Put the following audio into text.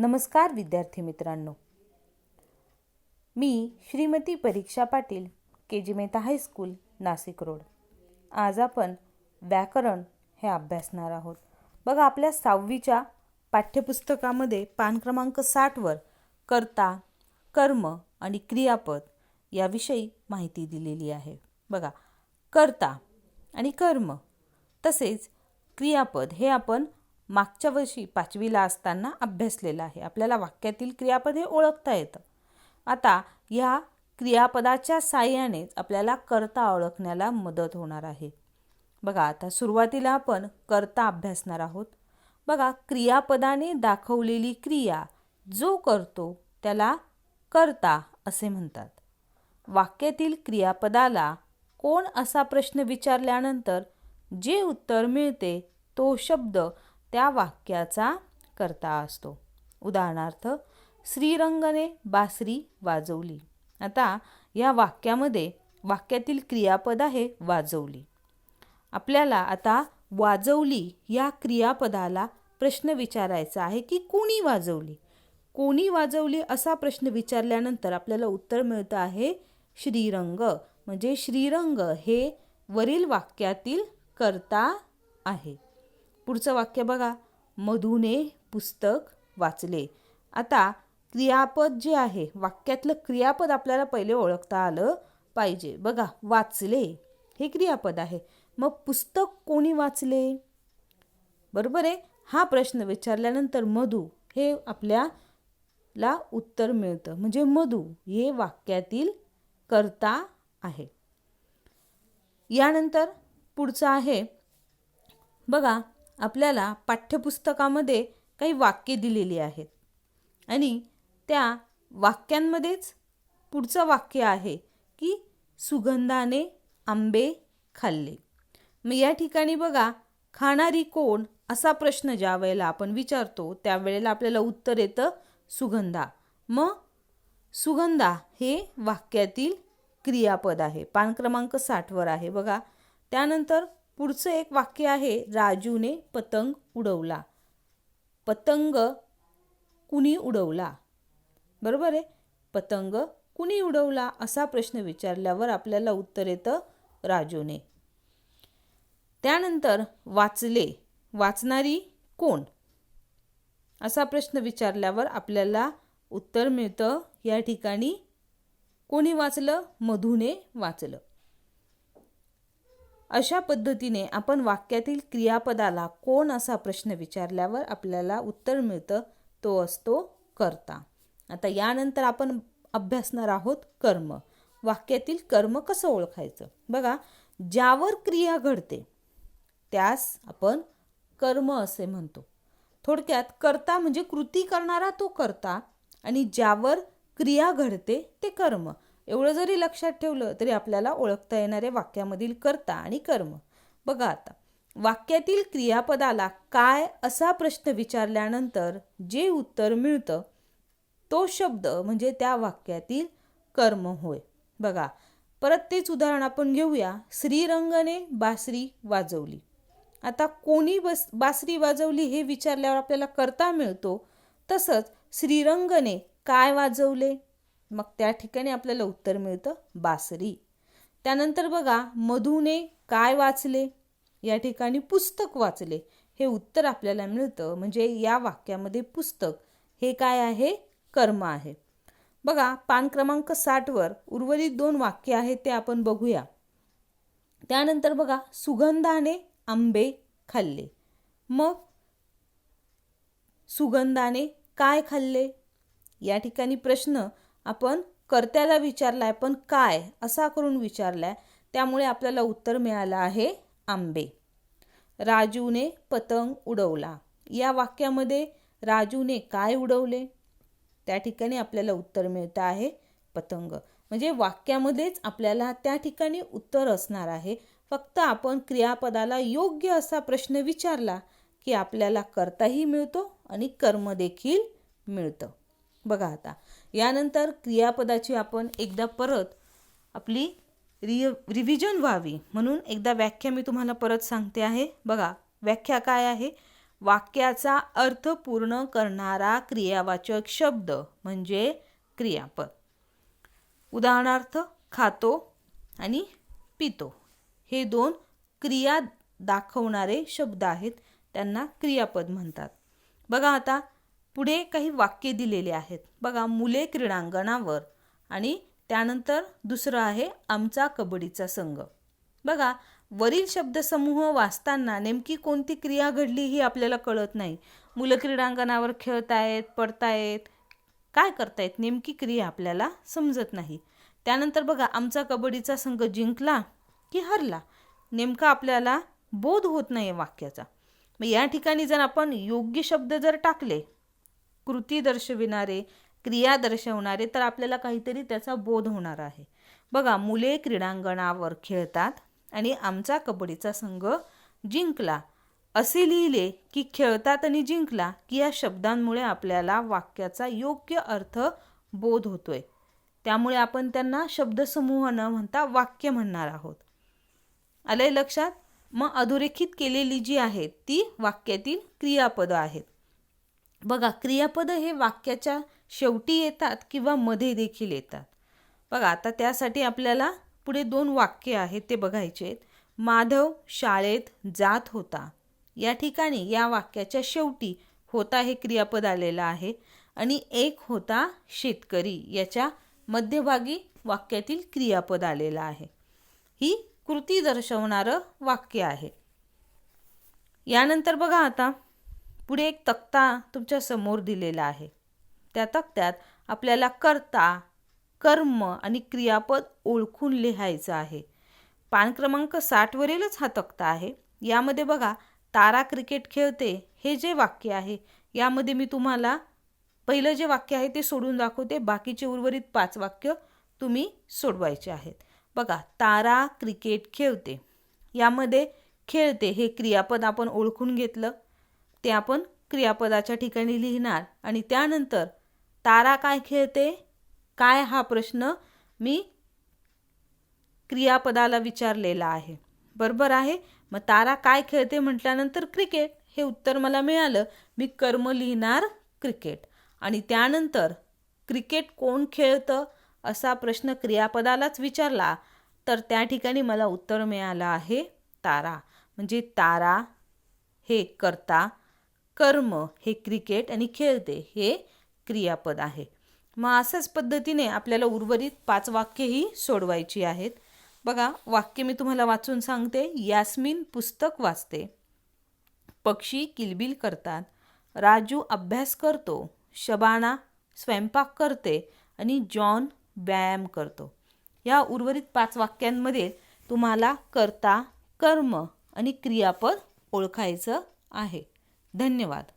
नमस्कार विद्यार्थी मित्रांनो. मी Shrimati Pariksha Patil K G Mehta high school Nashik road. आज आपण व्याकरण हे अभ्यासणार आहोत. बघा आपल्या सहावीच्या पाठ्यपुस्तकामध्ये पान क्रमांक साठवर कर्ता कर्म आणि क्रियापद याविषयी माहिती दिलेली आहे. बघा कर्ता आणि कर्म तसेच क्रियापद हे आपण मागच्या वर्षी पाचवीला असताना अभ्यासलेला आहे. आपल्याला वाक्यातील क्रियापद हे ओळखता येतं. आता या क्रियापदाच्या साह्यानेच आपल्याला कर्ता ओळखण्याला मदत होणार आहे. बघा आता सुरुवातीला आपण कर्ता अभ्यासणार आहोत. बघा क्रियापदाने दाखवलेली क्रिया जो करतो त्याला कर्ता असे म्हणतात. वाक्यातील क्रियापदाला कोण असा प्रश्न विचारल्यानंतर जे उत्तर मिळते तो शब्द त्या वाक्याचा कर्ता असतो. उदाहरणार्थ श्रीरंगने बासरी वाजवली. आता या वाक्यामध्ये वाक्यातील क्रियापद आहे वाजवली. आपल्याला आता वाजवली या क्रियापदाला प्रश्न विचारायचा आहे की कोणी वाजवली? कोणी वाजवली असा प्रश्न विचारल्यानंतर आपल्याला उत्तर मिळतं आहे श्रीरंग. म्हणजे श्रीरंग हे वरील वाक्यातील कर्ता आहे. पुढचं वाक्य बघा. मधुने पुस्तक वाचले. आता क्रियापद जे आहे वाक्यातलं क्रियापद आपल्याला पहिले ओळखता आलं पाहिजे. बघा वाचले. हे क्रियापद आहे. मग पुस्तक कोणी वाचले? बरोबर आहे? हा प्रश्न विचारल्यानंतर मधू हे आपल्याला उत्तर मिळतं. म्हणजे मधू हे वाक्यातील कर्ता आहे. यानंतर पुढचं आहे. बघा आपल्याला पाठ्यपुस्तकामध्ये काही वाक्ये दिलेली आहेत. आणि त्या वाक्यांमध्येच पुढचं वाक्य आहे की सुगंधाने आंबे खाल्ले. मग या ठिकाणी बघा खाणारी कोण असा प्रश्न ज्या वेळेला आपण विचारतो त्यावेळेला आपल्याला उत्तर येतं सुगंधा. मग सुगंधा हे वाक्यातील क्रियापद आहे. पान क्रमांक साठवर आहे. बघा त्यानंतर पुढचं एक वाक्य आहे राजूने पतंग उडवला. पतंग कुणी उडवला? बरोबर आहे? पतंग कुणी उडवला? असा प्रश्न विचारल्यावर आपल्याला उत्तर येतं राजूने. त्यानंतर वाचले. वाचणारी कोण? असा प्रश्न विचारल्यावर आपल्याला उत्तर मिळतं या ठिकाणी कोणी वाचलं? मधूने वाचलं. अशा पद्धतीने आपण वाक्यातील क्रियापदाला कोण असा प्रश्न विचारल्यावर आपल्याला उत्तर मिळतं तो असतो कर्ता. आता यानंतर आपण अभ्यासणार आहोत कर्म. वाक्यातील कर्म कसं ओळखायचं? बघा ज्यावर क्रिया घडते त्यास आपण कर्म असे म्हणतो. थोडक्यात कर्ता म्हणजे कृती करणारा तो कर्ता आणि ज्यावर क्रिया घडते ते कर्म. एवढं जरी लक्षात ठेवलं तरी आपल्याला ओळखता येणारे वाक्यामधील कर्ता आणि कर्म. बघा आता वाक्यातील क्रियापदाला काय असा प्रश्न विचारल्यानंतर जे उत्तर मिळतं तो शब्द म्हणजे त्या वाक्यातील कर्म होय. बघा परत तेच उदाहरण आपण घेऊया. श्रीरंगने बासरी वाजवली. आता कोणी बस बासरी वाजवली हे विचारल्यावर आपल्याला करता मिळतो. तसंच श्रीरंगने काय वाजवले? मग त्या ठिकाणी आपल्याला उत्तर मिळतं बासरी. त्यानंतर बघा मधूने काय वाचले? या ठिकाणी पुस्तक वाचले. हे उत्तर आपल्याला मिळतं. म्हणजे या वाक्यामध्ये पुस्तक. हे काय आहे? कर्म आहे. बघा पान क्रमांक साठवर उर्वरित दोन वाक्य आहेत ते आपण बघूया. त्यानंतर बघा सुगंधाने आंबे खाल्ले. मग सुगंधाने काय खाल्ले? या ठिकाणी प्रश्न आपण कर्त्याला विचारलाय पण काय? असा करून विचारलाय. त्यामुळे आपल्याला उत्तर मिळालं आहे आंबे. राजूने पतंग उडवला. या वाक्यामध्ये राजूने काय उडवले? त्या ठिकाणी आपल्याला उत्तर मिळतं आहे पतंग. म्हणजे वाक्यामध्येच आपल्याला त्या ठिकाणी उत्तर असणार आहे. फक्त आपण क्रियापदाला योग्य असा प्रश्न विचारला की आपल्याला करताही मिळतो आणि कर्म देखील मिळतं. बघा आता. यानंतर क्रियापदाची आपण एकदा परत आपली रिय रिव्हिजन व्हावी. म्हणून एकदा व्याख्या मी तुम्हाला परत सांगते आहे. बघा व्याख्या काय आहे? वाक्याचा अर्थ पूर्ण करणारा क्रियावाचक शब्द म्हणजे क्रियापद. उदाहरणार्थ खातो आणि पितो. हे दोन क्रिया दाखवणारे शब्द आहेत. त्यांना क्रियापद म्हणतात. बघा आता पुढे काही वाक्य दिलेले आहेत. बघा मुले क्रीडांगणावर आणि त्यानंतर दुसरं आहे आमचा कबड्डीचा संघ. बघा वरील शब्दसमूह वाचताना नेमकी कोणती क्रिया घडली ही आपल्याला कळत नाही. मुलं क्रीडांगणावर खेळतायत पडतायत काय करतायत नेमकी क्रिया आपल्याला समजत नाही. त्यानंतर बघा आमचा कबड्डीचा संघ जिंकला की हरला? नेमका आपल्याला बोध होत नाही वाक्याचा. मग या ठिकाणी जर आपण योग्य शब्द जर टाकले कृती दर्शविणारे क्रिया दर्शवणारे तर आपल्याला काहीतरी त्याचा बोध होणार आहे. बघा मुले क्रीडांगणावर खेळतात आणि आमचा कबड्डीचा संघ जिंकला. असे लिहिले की खेळतात आणि जिंकला की या शब्दांमुळे आपल्याला वाक्याचा योग्य अर्थ बोध होतोय. त्यामुळे आपण त्यांना शब्दसमूह न म्हणता वाक्य म्हणणार आहोत. आलंय लक्षात? मग अधोरेखित केलेली जी आहेत ती वाक्यातील क्रियापदं आहेत. बघा क्रियापद हे वाक्याच्या शेवटी येतात किंवा मध्ये देखील येतात. बघा आता त्यासाठी आपल्याला पुढे दोन वाक्य आहेत ते बघायचे आहेत. माधव शाळेत जात होता. या ठिकाणी या वाक्याच्या शेवटी होता हे क्रियापद आलेलं आहे. आणि एक होता शेतकरी. याच्या मध्यभागी वाक्यातील क्रियापद आलेलं आहे. ही कृती दर्शवणारं वाक्य आहे. यानंतर बघा आता पुढे एक तक्ता तुमच्यासमोर दिलेला आहे. त्या तक्त्यात आपल्याला कर्ता कर्म आणि क्रियापद ओळखून लिहायचं आहे. पान क्रमांक साठवरीलच हा तक्ता आहे. यामध्ये बघा तारा क्रिकेट खेळते हे जे वाक्य आहे यामध्ये मी तुम्हाला पहिलं जे वाक्य आहे ते सोडून दाखवते. बाकीचे उर्वरित पाच वाक्य तुम्ही सोडवायचे आहेत. बघा तारा क्रिकेट खेळते. यामध्ये खेळते हे क्रियापद आपण ओळखून घेतलं. ते आपण क्रियापदाच्या ठिकाणी लिहिणार. आणि त्यानंतर तारा काय खेळते? काय हा प्रश्न मी क्रियापदाला विचारलेला आहे. बरोबर आहे? मग तारा काय खेळते म्हटल्यानंतर क्रिकेट. हे उत्तर मला मिळालं. मी कर्म लिहिणार क्रिकेट. आणि त्यानंतर क्रिकेट कोण खेळतं? असा प्रश्न क्रियापदालाच विचारला. तर त्या ठिकाणी मला उत्तर मिळालं आहे तारा. म्हणजे तारा हे करता कर्म हे क्रिकेट आणि खेळते हे क्रियापद आहे. मग असंच पद्धतीने आपल्याला उर्वरित पाच वाक्यही सोडवायची आहेत. बघा वाक्य मी तुम्हाला वाचून सांगते. यास्मिन पुस्तक वाचते. पक्षी किलबिल करतात. राजू अभ्यास करतो. शबाना स्वयंपाक करते आणि जॉन व्यायाम करतो. या उर्वरित पाच वाक्यांमध्ये तुम्हाला कर्ता कर्म आणि क्रियापद ओळखायचं आहे. धन्यवाद.